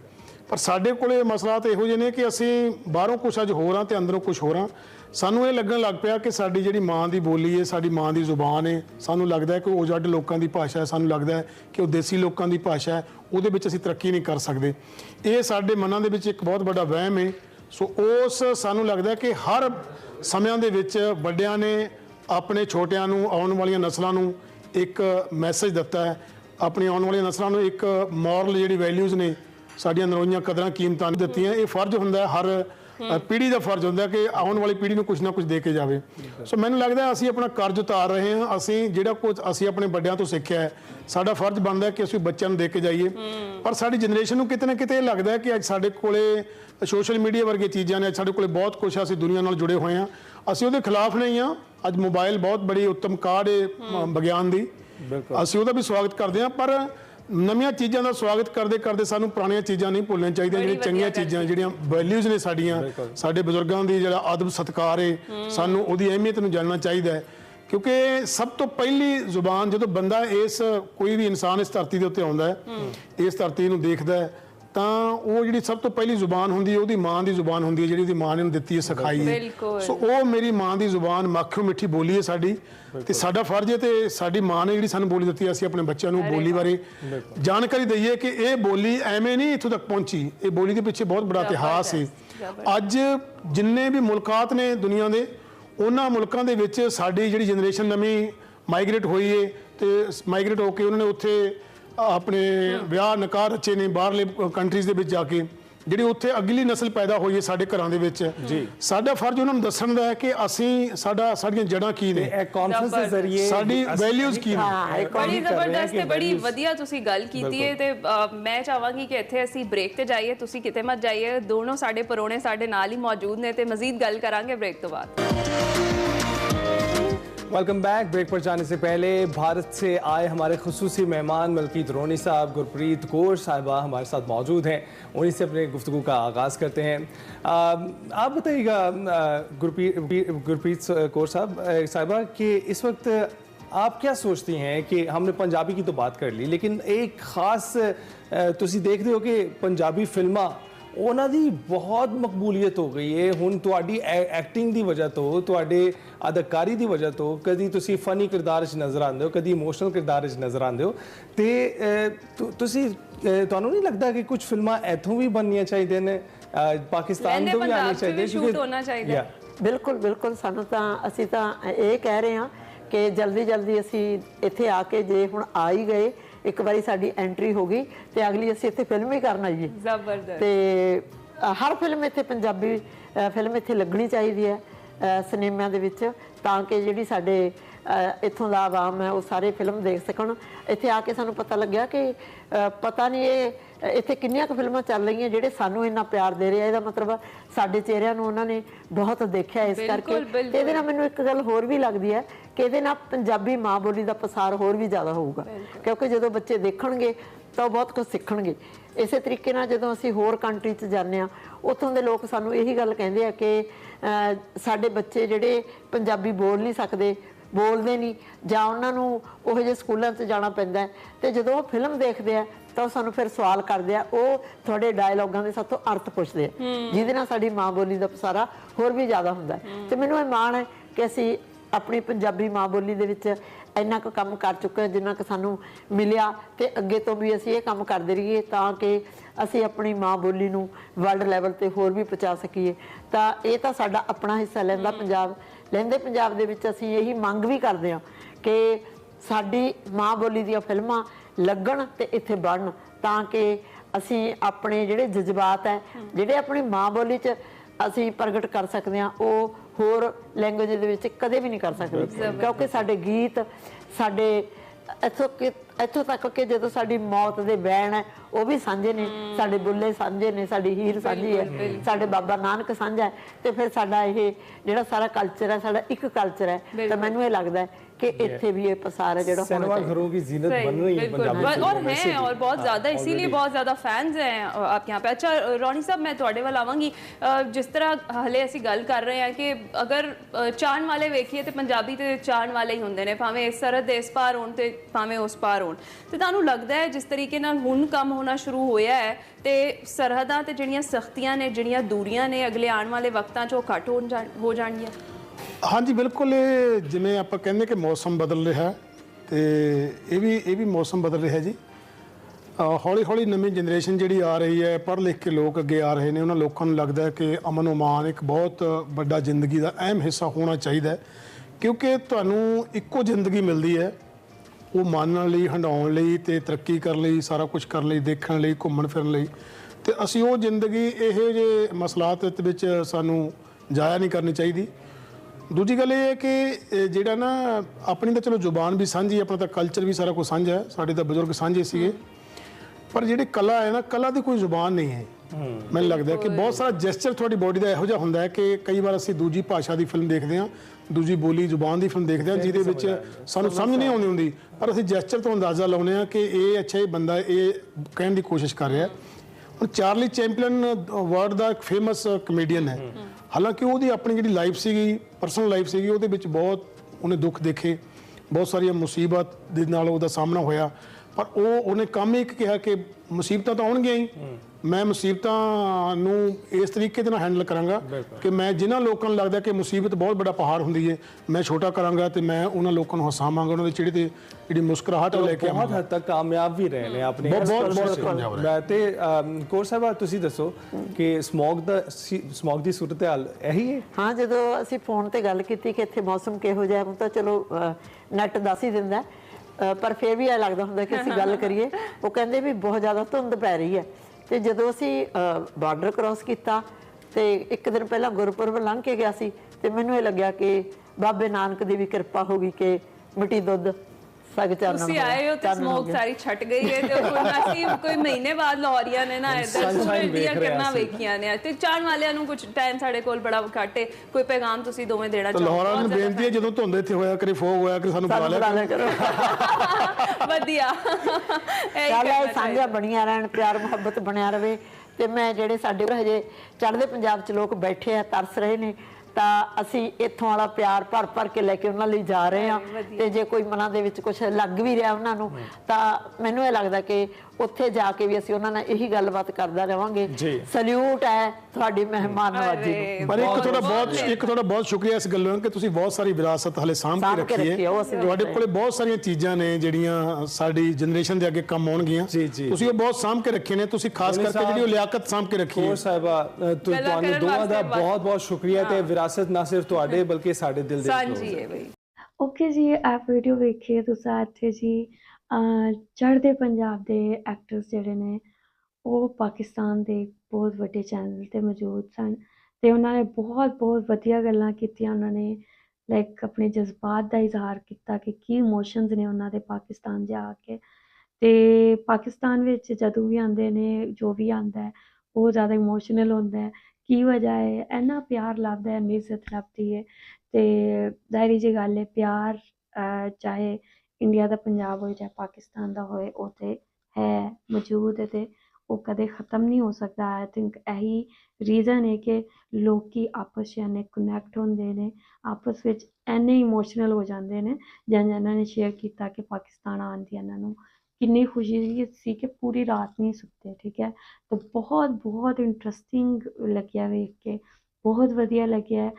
ਪਰ ਸਾਡੇ ਕੋਲੇ ਮਸਲਾ ਤਾਂ ਇਹੋ ਜਿਹੇ ਨੇ ਕਿ ਅਸੀਂ ਬਾਹਰੋਂ ਕੁਝ ਅੱਜ ਹੋਰ ਹਾਂ ਤੇ ਅੰਦਰੋਂ ਕੁਝ ਹੋਰ ਹਾਂ। ਸਾਨੂੰ ਇਹ ਲੱਗਣ ਲੱਗ ਪਿਆ ਕਿ ਸਾਡੀ ਜਿਹੜੀ ਮਾਂ ਦੀ ਬੋਲੀ ਹੈ, ਸਾਡੀ ਮਾਂ ਦੀ ਜ਼ੁਬਾਨ ਹੈ, ਸਾਨੂੰ ਲੱਗਦਾ ਹੈ ਕਿ ਉਹ ਜੱਟ ਲੋਕਾਂ ਦੀ ਭਾਸ਼ਾ ਹੈ, ਸਾਨੂੰ ਲੱਗਦਾ ਹੈ ਕਿ ਉਹ ਦੇਸੀ ਲੋਕਾਂ ਦੀ ਭਾਸ਼ਾ ਹੈ, ਉਹਦੇ ਵਿੱਚ ਅਸੀਂ ਤਰੱਕੀ ਨਹੀਂ ਕਰ ਸਕਦੇ। ਇਹ ਸਾਡੇ ਮਨਾਂ ਦੇ ਵਿੱਚ ਇੱਕ ਬਹੁਤ ਵੱਡਾ ਵਹਿਮ ਹੈ ਸੋ ਉਸ ਸਾਨੂੰ ਲੱਗਦਾ ਕਿ ਹਰ ਸਮਿਆਂ ਦੇ ਵਿੱਚ ਵੱਡਿਆਂ ਨੇ ਆਪਣੇ ਛੋਟਿਆਂ ਨੂੰ, ਆਉਣ ਵਾਲੀਆਂ ਨਸਲਾਂ ਨੂੰ ਇੱਕ ਮੈਸੇਜ ਦਿੱਤਾ ਹੈ। ਆਪਣੀ ਆਉਣ ਵਾਲੀਆਂ ਨਸਲਾਂ ਨੂੰ ਇੱਕ ਮੋਰਲ ਜਿਹੜੀ ਵੈਲਿਊਜ਼ ਨੇ, ਸਾਡੀਆਂ ਨਰੋਈਆਂ ਕਦਰਾਂ ਕੀਮਤਾਂ ਦਿੱਤੀਆਂ, ਇਹ ਫਰਜ਼ ਹੁੰਦਾ ਹੈ ਹਰ ਪੀੜ੍ਹੀ ਦਾ ਫਰਜ਼ ਹੁੰਦਾ ਹੈ ਕਿ ਆਉਣ ਵਾਲੀ ਪੀੜ੍ਹੀ ਨੂੰ ਕੁਝ ਨਾ ਕੁਝ ਦੇ ਕੇ ਜਾਵੇ। ਸੋ ਮੈਨੂੰ ਲੱਗਦਾ ਹੈ ਅਸੀਂ ਆਪਣਾ ਕਰਜ਼ ਉਤਾਰ ਰਹੇ ਹਾਂ। ਅਸੀਂ ਜਿਹੜਾ ਕੁਝ ਅਸੀਂ ਆਪਣੇ ਵੱਡਿਆਂ ਤੋਂ ਸਿੱਖਿਆ ਹੈ ਸਾਡਾ ਫਰਜ਼ ਬਣਦਾ ਹੈ ਕਿ ਅਸੀਂ ਬੱਚਿਆਂ ਨੂੰ ਦੇ ਕੇ ਜਾਈਏ। ਪਰ ਸਾਡੀ ਜਨਰੇਸ਼ਨ ਨੂੰ ਕਿਤੇ ਨਾ ਕਿਤੇ ਇਹ ਲੱਗਦਾ ਹੈ ਕਿ ਅੱਜ ਸਾਡੇ ਕੋਲੇ ਸੋਸ਼ਲ ਮੀਡੀਆ ਵਰਗੇ ਚੀਜ਼ਾਂ ਨੇ ਅੱਜ ਸਾਡੇ ਕੋਲੇ ਬਹੁਤ ਕੁਝ ਹੈ ਅਸੀਂ ਦੁਨੀਆ ਨਾਲ ਜੁੜੇ ਹੋਏ ਹਾਂ। ਅਸੀਂ ਉਹਦੇ ਖਿਲਾਫ ਨਹੀਂ ਹਾਂ। ਅੱਜ ਮੋਬਾਈਲ ਬਹੁਤ ਬੜੀ ਉੱਤਮ ਕਾਢ ਹੈ ਵਿਗਿਆਨ ਦੀ। ਅਸੀਂ ਉਹਦਾ ਵੀ ਸਵਾਗਤ ਕਰਦੇ ਹਾਂ। ਪਰ ਨਵੀਆਂ ਚੀਜ਼ਾਂ ਦਾ ਸਵਾਗਤ ਕਰਦੇ ਕਰਦੇ ਸਾਨੂੰ ਪੁਰਾਣੀਆਂ ਚੀਜ਼ਾਂ ਨਹੀਂ ਭੁੱਲਣੀਆਂ ਚਾਹੀਦੀਆਂ ਜਿਹੜੀਆਂ ਚੰਗੀਆਂ ਚੀਜ਼ਾਂ ਜਿਹੜੀਆਂ ਵੈਲਿਊਜ਼ ਨੇ ਸਾਡੀਆਂ ਸਾਡੇ ਬਜ਼ੁਰਗਾਂ ਦੀ ਜਿਹੜਾ ਆਦਬ ਸਤਕਾਰ ਹੈ। ਸਾਨੂੰ ਉਹਦੀ ਅਹਿਮੀਅਤ ਨੂੰ ਜਾਣਨਾ ਚਾਹੀਦਾ ਹੈ। ਕਿਉਂਕਿ ਸਭ ਤੋਂ ਪਹਿਲੀ ਜ਼ੁਬਾਨ ਜਦੋਂ ਬੰਦਾ ਇਸ ਕੋਈ ਵੀ ਇਨਸਾਨ ਇਸ ਧਰਤੀ ਦੇ ਉੱਤੇ ਆਉਂਦਾ ਹੈ। ਇਸ ਧਰਤੀ ਨੂੰ ਦੇਖਦਾ ਹੈ ਤਾਂ ਉਹ ਜਿਹੜੀ ਸਭ ਤੋਂ ਪਹਿਲੀ ਜ਼ੁਬਾਨ ਹੁੰਦੀ ਹੈ ਉਹਦੀ ਮਾਂ ਦੀ ਜ਼ੁਬਾਨ ਹੁੰਦੀ ਹੈ ਜਿਹੜੀ ਉਹਦੀ ਮਾਂ ਨੇ ਉਹਨੂੰ ਦਿੱਤੀ ਹੈ ਸਿਖਾਈ ਹੈ। ਸੋ ਉਹ ਮੇਰੀ ਮਾਂ ਦੀ ਜ਼ੁਬਾਨ ਮੱਖਿਓ ਮਿੱਠੀ ਬੋਲੀ ਹੈ ਸਾਡੀ। ਤੇ ਸਾਡਾ ਫਰਜ਼ ਹੈ ਤੇ ਸਾਡੀ ਮਾਂ ਨੇ ਜਿਹੜੀ ਸਾਨੂੰ ਬੋਲੀ ਦਿੱਤੀ ਹੈ, ਅਸੀਂ ਆਪਣੇ ਬੱਚਿਆਂ ਨੂੰ ਬੋਲੀ ਬਾਰੇ ਜਾਣਕਾਰੀ ਦਈਏ ਕਿ ਇਹ ਬੋਲੀ ਐਵੇਂ ਨਹੀਂ ਇੱਥੋਂ ਤੱਕ ਪਹੁੰਚੀ। ਇਹ ਬੋਲੀ ਦੇ ਪਿੱਛੇ ਬਹੁਤ ਬੜਾ ਇਤਿਹਾਸ ਹੈ। ਅੱਜ ਜਿੰਨੇ ਵੀ ਮੁਲਕਾਤ ਨੇ ਦੁਨੀਆ ਦੇ ਉਹਨਾਂ ਮੁਲਕਾਂ ਦੇ ਵਿੱਚ ਸਾਡੀ ਜਿਹੜੀ ਜਨਰੇਸ਼ਨ ਨਵੀਂ ਮਾਈਗ੍ਰੇਟ ਹੋਈ ਹੈ ਤੇ ਮਾਈਗ੍ਰੇਟ ਹੋ ਕੇ ਉਹਨਾਂ ਨੇ ਉੱਥੇ ਆਪਣੇ ਵਿਆਹ ਨਕਾਰ ਰਚੇ ਨੇ ਬਾਹਰਲੇ ਕੰਟਰੀਜ਼ ਦੇ ਵਿੱਚ ਜਾ ਕੇ ਜਿਹੜੀ ਉੱਥੇ ਅਗਲੀ ਨਸਲ ਪੈਦਾ ਹੋਈ ਹੈ ਸਾਡੇ ਘਰਾਂ ਦੇ ਵਿੱਚ। ਜੀ। ਸਾਡਾ ਫਰਜ਼ ਉਹਨਾਂ ਨੂੰ ਦੱਸਣ ਦਾ ਹੈ ਕਿ ਅਸੀਂ ਸਾਡਾ ਸਾਡੀਆਂ ਜੜ੍ਹਾਂ ਕੀ ਨੇ? ਇਹ ਕਾਨਫਰੰਸ ਦੇ ਜ਼ਰੀਏ ਸਾਡੀ values ਕੀ ਨੇ? ਹਾਂ ਇੱਕ ਬੜੀ ਜ਼ਬਰਦਸਤ ਤੇ ਬੜੀ ਵਧੀਆ ਤੁਸੀਂ ਗੱਲ ਕੀਤੀ ਹੈ ਤੇ ਮੈਂ ਚਾਹਾਂਗੀ ਕਿ ਇੱਥੇ ਅਸੀਂ ਬ੍ਰੇਕ ਤੇ ਜਾਈਏ ਤੁਸੀਂ ਕਿਤੇ ਮਤ ਜਾਈਏ ਦੋਨੋਂ ਸਾਡੇ ਪਰੋਣੇ ਸਾਡੇ ਨਾਲ ਹੀ ਮੌਜੂਦ ਨੇ ਤੇ ਮਜ਼ੀਦ ਗੱਲ ਕਰਾਂਗੇ ਬ੍ਰੇਕ ਤੋਂ ਬਾਅਦ। वेलकम बैक ब्रेक पर जाने से पहले भारत से आए हमारे खसूस मेहमान मलकीत रोनी साहब, गुरप्रीत कौर साहिबा हमारे साथ मौजूद हैं। उन्हीं से अपने गुफ्तु का आगाज़ करते हैं। आप बताइएगा गुरप्रीत गुरप्रीत कौर साहब साहबा, कि इस वक्त आप क्या सोचती हैं कि हमने पंजाबी की तो बात कर ली, लेकिन एक ख़ास तुम देखते हो कि पंजाबी फिल्मा ਉਹਨਾਂ ਦੀ ਬਹੁਤ ਮਕਬੂਲੀਅਤ ਹੋ ਗਈ ਹੈ ਹੁਣ ਤੁਹਾਡੀ ਐਕਟਿੰਗ ਦੀ ਵਜ੍ਹਾ ਤੋਂ ਤੁਹਾਡੇ ਅਦਾਕਾਰੀ ਦੀ ਵਜ੍ਹਾ ਤੋਂ ਕਦੀ ਤੁਸੀਂ ਫਨੀ ਕਿਰਦਾਰ 'ਚ ਨਜ਼ਰ ਆਉਂਦੇ ਹੋ ਕਦੀ ਇਮੋਸ਼ਨਲ ਕਿਰਦਾਰ 'ਚ ਨਜ਼ਰ ਆਉਂਦੇ ਹੋ। ਤੇ ਤੁਸੀਂ ਤੁਹਾਨੂੰ ਨਹੀਂ ਲੱਗਦਾ ਕਿ ਕੁਝ ਫਿਲਮਾਂ ਇੱਥੋਂ ਵੀ ਬਣਨੀਆਂ ਚਾਹੀਦੀਆਂ ਨੇ? ਪਾਕਿਸਤਾਨ ਤੋਂ ਵੀ ਆਉਣੇ ਪੰਜਾਬ 'ਚ ਚਾਹੀਦੇ ਵੀ shoot ਹੋਣਾ ਚਾਹੀਦਾ. ਬਿਲਕੁਲ ਬਿਲਕੁਲ। ਸਾਨੂੰ ਤਾਂ ਅਸੀਂ ਤਾਂ ਇਹ ਕਹਿ ਰਹੇ ਹਾਂ ਕਿ ਜਲਦੀ ਜਲਦੀ ਅਸੀਂ ਇੱਥੇ ਆ ਕੇ ਜੇ ਹੁਣ ਆ ਹੀ ਗਏ ਇੱਕ ਵਾਰੀ ਸਾਡੀ ਐਂਟਰੀ ਹੋ ਗਈ ਤੇ ਅਗਲੀ ਅਸੀਂ ਇੱਥੇ ਫਿਲਮ ਹੀ ਕਰਨ ਆਈਏ। ਜ਼ਬਰਦਸਤ। ਤੇ ਹਰ ਫਿਲਮ ਇੱਥੇ ਪੰਜਾਬੀ ਫਿਲਮ ਇੱਥੇ ਲੱਗਣੀ ਚਾਹੀਦੀ ਹੈ ਸਿਨੇਮਿਆਂ ਦੇ ਵਿੱਚ ਤਾਂ ਕਿ ਜਿਹੜੀ ਸਾਡੇ ਇੱਥੋਂ ਦਾ ਆਵਾਮ ਹੈ ਉਹ ਸਾਰੇ ਫਿਲਮ ਦੇਖ ਸਕਣ। ਇੱਥੇ ਆ ਕੇ ਸਾਨੂੰ ਪਤਾ ਲੱਗਿਆ ਕਿ ਪਤਾ ਨਹੀਂ ਇਹ ਇੱਥੇ ਕਿੰਨੀਆਂ ਕੁ ਫਿਲਮਾਂ ਚੱਲ ਰਹੀਆਂ ਜਿਹੜੇ ਸਾਨੂੰ ਇੰਨਾ ਪਿਆਰ ਦੇ ਰਹੇ ਇਹਦਾ ਮਤਲਬ ਸਾਡੇ ਚਿਹਰਿਆਂ ਨੂੰ ਉਹਨਾਂ ਨੇ ਬਹੁਤ ਦੇਖਿਆ ਇਸ ਕਰਕੇ। ਇਹਦੇ ਨਾਲ ਮੈਨੂੰ ਇੱਕ ਗੱਲ ਹੋਰ ਵੀ ਲੱਗਦੀ ਹੈ ਕਿ ਇਹਦੇ ਨਾਲ ਪੰਜਾਬੀ ਮਾਂ ਬੋਲੀ ਦਾ ਪਸਾਰ ਹੋਰ ਵੀ ਜ਼ਿਆਦਾ ਹੋਊਗਾ। ਕਿਉਂਕਿ ਜਦੋਂ ਬੱਚੇ ਦੇਖਣਗੇ ਤਾਂ ਉਹ ਬਹੁਤ ਕੁਝ ਸਿੱਖਣਗੇ। ਇਸੇ ਤਰੀਕੇ ਨਾਲ ਜਦੋਂ ਅਸੀਂ ਹੋਰ ਕੰਟਰੀ 'ਚ ਜਾਂਦੇ ਆ ਉੱਥੋਂ ਦੇ ਲੋਕ ਸਾਨੂੰ ਇਹੀ ਗੱਲ ਕਹਿੰਦੇ ਆ ਕਿ ਸਾਡੇ ਬੱਚੇ ਜਿਹੜੇ ਪੰਜਾਬੀ ਬੋਲ ਨਹੀਂ ਸਕਦੇ ਬੋਲਦੇ ਨਹੀਂ ਜਾਂ ਉਹਨਾਂ ਨੂੰ ਉਹੋ ਜਿਹੇ ਸਕੂਲਾਂ 'ਚ ਜਾਣਾ ਪੈਂਦਾ ਤੇ ਜਦੋਂ ਉਹ ਫਿਲਮ ਦੇਖਦੇ ਆ ਤਾਂ ਉਹ ਸਾਨੂੰ ਫਿਰ ਸਵਾਲ ਕਰਦੇ ਆ ਉਹ ਤੁਹਾਡੇ ਡਾਇਲੌਗਾਂ ਦੇ ਸਾਥੋਂ ਅਰਥ ਪੁੱਛਦੇ ਆ। ਜਿਹਦੇ ਨਾਲ ਸਾਡੀ ਮਾਂ ਬੋਲੀ ਦਾ ਪਸਾਰਾ ਹੋਰ ਵੀ ਜ਼ਿਆਦਾ ਹੁੰਦਾ। ਤੇ ਮੈਨੂੰ ਇਹ ਮਾਣ ਹੈ ਕਿ ਅਸੀਂ ਆਪਣੀ ਪੰਜਾਬੀ ਮਾਂ ਬੋਲੀ ਦੇ ਵਿੱਚ ਇੰਨਾ ਕੁ ਕੰਮ ਕਰ ਚੁੱਕੇ ਜਿੰਨਾ ਕੁ ਸਾਨੂੰ ਮਿਲਿਆ ਤੇ ਅੱਗੇ ਤੋਂ ਵੀ ਅਸੀਂ ਇਹ ਕੰਮ ਕਰਦੇ ਰਹੀਏ ਤਾਂ ਕਿ ਅਸੀਂ ਆਪਣੀ ਮਾਂ ਬੋਲੀ ਨੂੰ ਵਰਲਡ ਲੈਵਲ ਤੇ ਹੋਰ ਵੀ ਪਹੁੰਚਾ ਸਕੀਏ ਤਾਂ ਇਹ ਤਾਂ ਸਾਡਾ ਆਪਣਾ ਹਿੱਸਾ ਲੈਂਦਾ ਪੰਜਾਬ ਲੈਂਦੇ ਪੰਜਾਬ ਦੇ ਵਿੱਚ ਅਸੀਂ ਇਹੀ ਮੰਗ ਵੀ ਕਰਦੇ ਹਾਂ ਕਿ ਸਾਡੀ ਮਾਂ ਬੋਲੀ ਦੀਆਂ ਫਿਲਮਾਂ ਲੱਗਣ ਤੇ ਇੱਥੇ ਬਣਨ ਤਾਂ ਕਿ ਅਸੀਂ ਆਪਣੇ ਜਿਹੜੇ ਜਜ਼ਬਾਤ ਹੈ ਜਿਹੜੇ ਆਪਣੀ ਮਾਂ ਬੋਲੀ 'ਚ ਅਸੀਂ ਪ੍ਰਗਟ ਕਰ ਸਕਦੇ ਹਾਂ ਉਹ ਹੋਰ ਲੈਂਗੁਏਜ ਦੇ ਵਿੱਚ ਕਦੇ ਵੀ ਨਹੀਂ ਕਰ ਸਕਦੇ। ਕਿਉਂਕਿ ਸਾਡੇ ਗੀਤ ਸਾਡੇ ਇੱਥੋਂ ਕਿ ਇੱਥੋਂ ਤੱਕ ਕਿ ਜਦੋਂ ਸਾਡੀ ਮੌਤ ਦੇ ਬੈਣ ਹੈ ਉਹ ਵੀ ਸਾਂਝੇ ਨੇ ਸਾਡੇ ਬੁੱਲੇ ਸਾਂਝੇ ਨੇ ਸਾਡੀ ਹੀਰ ਸਾਂਝੀ ਹੈ ਸਾਡੇ ਬਾਬਾ ਨਾਨਕ ਸਾਂਝਾ ਹੈ ਤੇ ਫਿਰ ਸਾਡਾ ਇਹ ਜਿਹੜਾ ਸਾਰਾ ਕਲਚਰ ਹੈ ਸਾਡਾ ਇੱਕ ਕਲਚਰ ਹੈ ਤਾਂ ਮੈਨੂੰ ਇਹ ਲੱਗਦਾ ਹੈ ਕਿ ਇੱਥੇ ਵੀ ਇਹ ਪਸਾਰ ਹੈ ਜਿਹੜਾ ਹੋਣਾ सिनेमा ਚਾਹੀਦਾ घरों की जीनत बन रही है बिल्कुल पंजाबी और- और फिल्में वैसे हैं भी। और बहुत हाँ, ज़्यादा इसीलिए already। बहुत ज़्यादा फैंस हैं अ, आपके यहाँ पे अच्छा ਰੌਣੀ ਸਾਹਿਬ ਮੈਂ ਤੁਹਾਡੇ ਵੱਲ ਆਵਾਂਗੀ ਅ, ਜਿਸ ਤਰ੍ਹਾਂ ਹਲੇ ਅਸੀਂ ਗੱਲ ਕਰ ਰਹੇ ਹਾਂ ਕਿ ਅਗਰ ਅ, ਚਾਹਣ ਵਾਲੇ ਵੇਖੀਏ ਤੇ ਪੰਜਾਬੀ ਤੇ ਚਾਹਣ ਵਾਲੇ ਹੀ ਹੁੰਦੇ ਨੇ ਭਾਵੇਂ ਇਸ ਸਰਹੱਦ ਦੇ ਇਸ ਪਾਰ ਹੋਣ ਤੇ ਭਾਵੇਂ ਉਸ ਪਾਰ ਹੋਣ ਤੇ ਤੁਹਾਨੂੰ ਲੱਗਦਾ ਹੈ ਜਿਸ ਤਰੀਕੇ ਨਾਲ ਹੁਣ ਕੰਮ ਹੋਣਾ ਸ਼ੁਰੂ ਹੋਇਆ ਹੈ, ਤੇ ਸਰਹੱਦਾਂ ਤੇ ਜਿਹੜੀਆਂ ਸਖਤੀਆਂ ਨੇ, ਜਿਹੜੀਆਂ ਦੂਰੀਆਂ ਨੇ, ਅਗਲੇ ਆਉਣ ਵਾਲੇ ਵਕਤਾਂ 'ਚ ਉਹ ਘੱਟ ਹੋਣ ਜਾਣ- ਹੋ ਜਾਣਗੀਆਂ? ਹਾਂਜੀ, ਬਿਲਕੁਲ ਇਹ ਜਿਵੇਂ ਆਪਾਂ ਕਹਿੰਦੇ ਕਿ ਮੌਸਮ ਬਦਲ ਰਿਹਾ ਹੈ, ਤੇ ਇਹ ਵੀ ਇਹ ਵੀ ਮੌਸਮ ਬਦਲ ਰਿਹਾ ਜੀ। ਹੌਲੀ ਹੌਲੀ ਨਵੀਂ ਜਨਰੇਸ਼ਨ ਜਿਹੜੀ ਆ ਰਹੀ ਹੈ ਪੜ੍ਹ ਲਿਖ ਕੇ ਲੋਕ ਅੱਗੇ ਆ ਰਹੇ ਨੇ, ਉਹਨਾਂ ਲੋਕਾਂ ਨੂੰ ਲੱਗਦਾ ਹੈ ਕਿ ਅਮਨ ਉਮਾਨ ਇੱਕ ਬਹੁਤ ਵੱਡਾ ਜ਼ਿੰਦਗੀ ਦਾ ਅਹਿਮ ਹਿੱਸਾ ਹੋਣਾ ਚਾਹੀਦਾ ਹੈ, ਕਿਉਂਕਿ ਤੁਹਾਨੂੰ ਇੱਕੋ ਜ਼ਿੰਦਗੀ ਮਿਲਦੀ ਹੈ ਉਹ ਮਾਣਨ ਲਈ ਹੰਡਾਉਣ ਲਈ ਤੇ ਤਰੱਕੀ ਕਰਨ ਲਈ ਸਾਰਾ ਕੁਝ ਕਰਨ ਲਈ ਦੇਖਣ ਲਈ ਘੁੰਮਣ ਫਿਰਨ ਲਈ। ਤੇ ਅਸੀਂ ਉਹ ਜ਼ਿੰਦਗੀ ਇਹੋ ਜਿਹੇ ਮਸਲਾਤ ਦੇ ਵਿੱਚ ਸਾਨੂੰ ਜਾਇਆ ਨਹੀਂ ਕਰਨੀ ਚਾਹੀਦੀ। ਦੂਜੀ ਗੱਲ ਇਹ ਹੈ ਕਿ ਜਿਹੜਾ ਨਾ ਆਪਣੀ ਤਾਂ ਚਲੋ ਜ਼ੁਬਾਨ ਵੀ ਸਾਂਝੀ ਆਪਣਾ ਤਾਂ ਕਲਚਰ ਵੀ ਸਾਰਾ ਕੁਝ ਸਾਂਝਾ ਹੈ। ਸਾਡੇ ਤਾਂ ਬਜ਼ੁਰਗ ਸਾਂਝੇ ਸੀਗੇ। ਪਰ ਜਿਹੜੀ ਕਲਾ ਹੈ ਨਾ ਕਲਾ ਦੀ ਕੋਈ ਜ਼ੁਬਾਨ ਨਹੀਂ ਹੈ। ਮੈਨੂੰ ਲੱਗਦਾ ਕਿ ਬਹੁਤ ਸਾਰਾ ਜੈਸਚਰ ਤੁਹਾਡੀ ਬੋਡੀ ਦਾ ਇਹੋ ਜਿਹਾ ਹੁੰਦਾ ਹੈ ਕਿ ਕਈ ਵਾਰ ਅਸੀਂ ਦੂਜੀ ਭਾਸ਼ਾ ਦੀ ਫਿਲਮ ਦੇਖਦੇ ਹਾਂ ਦੂਜੀ ਬੋਲੀ ਜ਼ੁਬਾਨ ਦੀ ਫਿਲਮ ਦੇਖਦੇ ਹਾਂ ਜਿਹਦੇ ਵਿੱਚ ਸਾਨੂੰ ਸਮਝ ਨਹੀਂ ਆਉਂਦੀ ਹੁੰਦੀ। ਪਰ ਅਸੀਂ ਜੈਸਚਰ ਤੋਂ ਅੰਦਾਜ਼ਾ ਲਾਉਂਦੇ ਹਾਂ ਕਿ ਇਹ ਅੱਛਾ ਇਹ ਬੰਦਾ ਇਹ ਕਹਿਣ ਦੀ ਕੋਸ਼ਿਸ਼ ਕਰ ਰਿਹਾ ਹੈ। ਹੁਣ ਚਾਰਲੀ ਚੈਂਪੀਅਨ ਵਰਲਡ ਦਾ ਇੱਕ ਫੇਮਸ ਕਮੇਡੀਅਨ ਹੈ। ਹਾਲਾਂਕਿ ਉਹਦੀ ਆਪਣੀ ਜਿਹੜੀ ਲਾਈਫ ਸੀਗੀ ਪਰਸਨਲ ਲਾਈਫ ਸੀਗੀ ਉਹਦੇ ਵਿੱਚ ਬਹੁਤ ਉਹਨੇ ਦੁੱਖ ਦੇਖੇ ਬਹੁਤ ਸਾਰੀਆਂ ਮੁਸੀਬਤ ਦੇ ਨਾਲ ਉਹਦਾ ਸਾਹਮਣਾ ਹੋਇਆ। ਪਰ ਉਹ ਉਹਨੇ ਕੰਮ ਇੱਕ ਕਿਹਾ ਕਿ ਮੁਸੀਬਤਾਂ ਤਾਂ ਆਉਣਗੀਆਂ ਹੀ। ਮੈਂ ਮੁਸੀਬਤਾਂ ਨੂੰ ਇਸ ਤਰੀਕੇ ਦੇ ਨਾਲ ਹੈਂਡਲ ਕਰਾਂਗਾ ਕਿ ਮੈਂ ਜਿਨ੍ਹਾਂ ਲੋਕਾਂ ਨੂੰ ਲੱਗਦਾ ਕਿ ਮੁਸੀਬਤ ਬਹੁਤ ਵੱਡਾ ਪਹਾੜ ਹੁੰਦੀ ਹੈ ਮੈਂ ਛੋਟਾ ਕਰਾਂਗਾ ਤੇ ਮੈਂ ਉਹਨਾਂ ਲੋਕਾਂ ਨੂੰ ਹਸਾਵਾਂਗਾ ਉਹਨਾਂ ਦੇ ਚਿਹਰੇ ਤੇ ਜਿਹੜੀ ਮੁਸਕਰਾਹਟ ਲੈ ਕੇ ਬਹੁਤ ਹੱਦ ਤੱਕ ਕਾਮਯਾਬ ਵੀ ਰਹੇ ਨੇ ਆਪਣੇ ਬਹੁਤ- ਬਹੁਤ-। ਕਾਮਯਾਬ ਰਹੇ। ਤੇ ਕੌਰ ਸਾਹਿਬਾ ਤੁਸੀਂ ਦੱਸੋ ਕਿ ਸਮੌਗ ਦਾ ਸਮੌਗ ਦੀ ਸੂਰਤ ਹਾਲ ਇਹੀ ਹੈ ਹਾਂ ਜਦੋਂ ਅਸੀਂ ਫੋਨ ਤੇ ਗੱਲ ਕੀਤੀ ਕਿ ਇੱਥੇ ਮੌਸਮ ਕਿਹੋ ਜਿਹਾ ਹੈ ਤਾਂ ਚਲੋ ਨੈਟ ਦੱਸ ਹੀ ਦਿੰਦਾ ਪਰ ਫਿਰ ਵੀ ਇਹ ਲੱਗਦਾ ਹੁੰਦਾ ਕਿ ਅਸੀਂ (laughs) ਗੱਲ ਕਰੀਏ ਉਹ ਕਹਿੰਦੇ ਵੀ ਬਹੁਤ ਜ਼ਿਆਦਾ ਧੁੰਦ ਪੈ ਰਹੀ ਹੈ ਤੇ ਜਦੋਂ ਅਸੀਂ ਬਾਰਡਰ ਕ੍ਰਾਸ ਕੀਤਾ ਤੇ ਇੱਕ ਦਿਨ ਪਹਿਲਾਂ ਗੁਰਪੁਰਬ ਲੰਘ ਕੇ ਗਿਆ ਸੀ ਤੇ ਮੈਨੂੰ ਇਹ ਲੱਗਿਆ ਕਿ ਬਾਬੇ ਨਾਨਕ ਦੀ ਵੀ ਕਿਰਪਾ ਹੋ ਗਈ ਕਿ ਮਿੱਟੀ ਦੁੱਧ ਤੁਸੀਂ ਆਏ ਹੋ ਤੇ ਸਮੋਕ। ਸਾਰੀ ਛਟ ਗਈ ਹੈ ਤੇ ਕੋਈ ਅਸੀਂ ਕੋਈ ਮਹੀਨੇ ਬਾਅਦ ਲਾਹੌਰੀਆਂ ਨੇ ਨਾ ਇਧਰ sunshine ਸੂਰਜ ਦੀਆਂ ਵੇਖ ਰਹੇ ਕਿਰਨਾਂ। ਵੇਖੀਆਂ ਨੇ। ਤੇ ਚਾਣ ਵਾਲਿਆਂ ਨੂੰ ਕੁਝ ਟਾਈਮ ਸਾਡੇ ਕੋਲ ਬੜਾ ਘੱਟ ਹੈ ਕੋਈ ਪੈਗਾਮ ਤੁਸੀਂ ਦੋਵੇਂ ਦੇਣਾ ਤੇ ਚਾਹੋ। ਲਾਹੌਰਾਂ ਨੂੰ ਬੇਨਤੀ ਹੈ ਜਦੋਂ ਧੁੰਦ ਇੱਥੇ ਹੋਇਆ ਕਰੇ ਫੋਗ ਹੋਇਆ ਕਿ ਸਾਨੂੰ ਬੁਲਾ ਸਾਨੂੰ ਲਿਆ ਬੁਲਾ ਲਿਆ ਕਰੋ। ਵਧੀਆ। ਚੱਲ ਸਾਂਝਾ ਬਣੀਆਂ ਰਹਿਣ ਪਿਆਰ ਮੁਹੱਬਤ ਬਣਿਆ ਰਵੇ। ਤੇ ਮੈਂ ਜਿਹੜੇ ਸਾਡੇ ਹਜੇ ਚੜ੍ਹਦੇ ਪੰਜਾਬ 'ਚ ਲੋਕ ਬੈਠੇ ਆ ਤਰਸ ਰਹੇ ਨੇ ਤਾਂ ਅਸੀਂ ਇੱਥੋਂ ਵਾਲਾ ਪਿਆਰ ਭਰ ਭਰ ਕੇ ਲੈ ਕੇ ਉਹਨਾਂ ਲਈ ਜਾ ਰਹੇ ਹਾਂ। ਵਧੀਆ। ਤੇ ਜੇ ਕੋਈ ਮਨਾਂ ਦੇ ਵਿੱਚ ਕੁਝ ਲੱਗ ਵੀ ਰਿਹਾ ਉਹਨਾਂ ਨੂੰ ਤਾਂ ਮੈਨੂੰ ਇਹ ਲੱਗਦਾ ਕਿ ਉੱਥੇ ਜਾ ਕੇ ਵੀ ਅਸੀਂ ਉਹਨਾਂ ਨਾਲ ਇਹੀ ਗੱਲਬਾਤ ਕਰਦਾ ਰਵਾਂਗੇ। ਸਲੂਟ ਹੈ ਤੁਹਾਡੀ ਮਹਿਮਾਨ ਨਵਾਜ਼ੀ ਨੂੰ। ਪਰ ਇੱਕ ਤੁਹਾਡਾ ਬਹੁਤ ਇੱਕ ਤੁਹਾਡਾ ਬਹੁਤ ਸ਼ੁਕਰੀਆ ਇਸ ਗੱਲੋਂ ਕਿ ਤੁਸੀਂ ਬਹੁਤ ਸਾਰੀ ਵਿਰਾਸਤ ਹਲੇ ਸਾਂਭ ਕੇ ਰੱਖੀ ਹੈ, ਤੁਹਾਡੇ ਕੋਲੇ ਬਹੁਤ ਸਾਰੀਆਂ ਚੀਜ਼ਾਂ ਨੇ ਜਿਹੜੀਆਂ ਸਾਡੀ ਜਨਰੇਸ਼ਨ ਦੇ ਅੱਗੇ ਕੰਮ ਆਉਣਗੀਆਂ। ਤੁਸੀਂ ਉਹ ਬਹੁਤ ਸਾਂਭ ਕੇ ਰੱਖੇ ਨੇ ਤੁਸੀਂ ਖਾਸ ਕਰਕੇ ਜਿਹੜੀ ਉਹ ਲਿਆਕਤ ਸਾਂਭ ਕੇ ਰੱਖੀ ਹੈ। ਸਾਹਿਬਾ ਤੁਹਾਨੂੰ ਦੋਵਾਂ ਦਾ ਬਹੁਤ ਬਹੁਤ ਸ਼ੁਕਰੀਆ ਤੇ ਵਿਰਾਸਤ ਨਾ ਸਿਰਫ ਤੁਹਾਡੇ ਬਲਕਿ ਸਾਡੇ ਦਿਲ ਦੇ ਵਿੱਚ ਸਾਂਝੀ ਹੈ ਬਈ ਓਕੇ ਜੀ ਇਹ ਵੀਡੀਓ ਵੇਖੀਏ ਤੁਸੀਂ ਇੱਥੇ ਜੀ ਚੜ੍ਹਦੇ ਪੰਜਾਬ ਦੇ ਐਕਟਰਸ ਜਿਹੜੇ ਨੇ ਉਹ ਪਾਕਿਸਤਾਨ ਦੇ ਬਹੁਤ ਵੱਡੇ ਚੈਨਲ ਤੇ ਮੌਜੂਦ ਸਨ ਤੇ ਉਹਨਾਂ ਨੇ ਬਹੁਤ ਬਹੁਤ ਵਧੀਆ ਗੱਲਾਂ ਕੀਤੀਆਂ। ਉਹਨਾਂ ਨੇ ਲਾਈਕ ਆਪਣੇ ਜਜ਼ਬਾਤ ਦਾ ਇਜ਼ਹਾਰ ਕੀਤਾ ਕਿ ਕੀ ਇਮੋਸ਼ਨਸ ਨੇ ਉਹਨਾਂ ਦੇ ਪਾਕਿਸਤਾਨ ਜਾ ਕੇ। ਤੇ ਪਾਕਿਸਤਾਨ ਵਿੱਚ ਜਦੋਂ ਵੀ ਆਉਂਦੇ ਨੇ ਜੋ ਵੀ ਆਉਂਦਾ ਹੈ ਉਹ ਜ਼ਿਆਦਾ ਇਮੋਸ਼ਨਲ ਹੁੰਦਾ ਹੈ। ਕੀ ਵਜ੍ਹਾ ਹੈ? ਇੰਨਾ ਪਿਆਰ ਲੱਭਦਾ ਹੈ ਇੰਨੀ ਇੱਜ਼ਤ ਲੱਭਦੀ ਹੈ ਅਤੇ ਜ਼ਾਹਿਰੀ ਜਿਹੀ ਗੱਲ ਹੈ, ਪਿਆਰ ਚਾਹੇ ਇੰਡੀਆ ਦਾ ਪੰਜਾਬ ਹੋਏ ਚਾਹੇ ਪਾਕਿਸਤਾਨ ਦਾ ਹੋਏ, ਉਹ ਤਾਂ ਹੈ ਮੌਜੂਦ ਹੈ ਤੇ ਉਹ ਕਦੇ ਖਤਮ ਨਹੀਂ ਹੋ ਸਕਦਾ। ਆਈ ਥਿੰਕ ਇਹੀ ਰੀਜ਼ਨ ਹੈ ਕਿ ਲੋਕ ਆਪਸ 'ਚ ਇੰਨੇ ਕਨੈਕਟ ਹੁੰਦੇ ਨੇ, ਆਪਸ ਵਿੱਚ ਇੰਨੇ ਇਮੋਸ਼ਨਲ ਹੋ ਜਾਂਦੇ ਨੇ, ਜਾਂ ਇਹਨਾਂ ਨੇ ਸ਼ੇਅਰ ਕੀਤਾ ਕਿ ਪਾਕਿਸਤਾਨ ਆਉਣ ਦੀ ਇਹਨਾਂ ਨੂੰ ਕਿੰਨੀ ਖੁਸ਼ੀ ਸੀ ਕਿ ਪੂਰੀ ਰਾਤ ਨਹੀਂ ਸੁੱਤੇ, ਠੀਕ ਹੈ? ਤਾਂ ਬਹੁਤ ਬਹੁਤ ਇੰਟਰਸਟਿੰਗ ਲੱਗਿਆ ਵੇਖ ਕੇ, ਬਹੁਤ ਵਧੀਆ ਲੱਗਿਆ।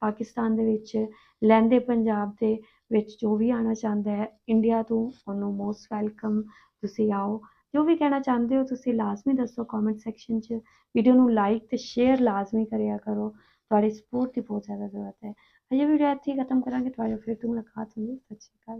ਪਾਕਿਸਤਾਨ ਦੇ ਵਿੱਚ ਲਹਿੰਦੇ ਪੰਜਾਬ ਦੇ ਵਿੱਚ ਜੋ ਵੀ ਆਉਣਾ ਚਾਹੁੰਦਾ ਹੈ ਇੰਡੀਆ ਤੋਂ ਉਹਨੂੰ ਮੋਸਟ ਵੈਲਕਮ ਤੁਸੀਂ ਆਓ। ਜੋ ਵੀ ਕਹਿਣਾ ਚਾਹੁੰਦੇ ਹੋ ਤੁਸੀਂ ਲਾਜ਼ਮੀ ਦੱਸੋ ਕਮੈਂਟ ਸੈਕਸ਼ਨ 'ਚ। ਵੀਡੀਓ ਨੂੰ ਲਾਈਕ ਤੇ ਸ਼ੇਅਰ ਲਾਜ਼ਮੀ ਕਰਿਆ ਕਰੋ। ਤੁਹਾਡੀ ਸਪੋਰਟ ਦੀ ਬਹੁਤ ਜ਼ਿਆਦਾ ਜ਼ਰੂਰਤ ਹੈ। ਅਜੇ ਵੀਡੀਓ ਇੱਥੇ ਹੀ ਖਤਮ ਕਰਾਂਗੇ, ਤੁਹਾਡੇ ਫਿਰ ਤੋਂ ਮੁਲਾਕਾਤ ਹੋਣੀ ਸਤਿ ਸ਼੍ਰੀ ਅਕਾਲ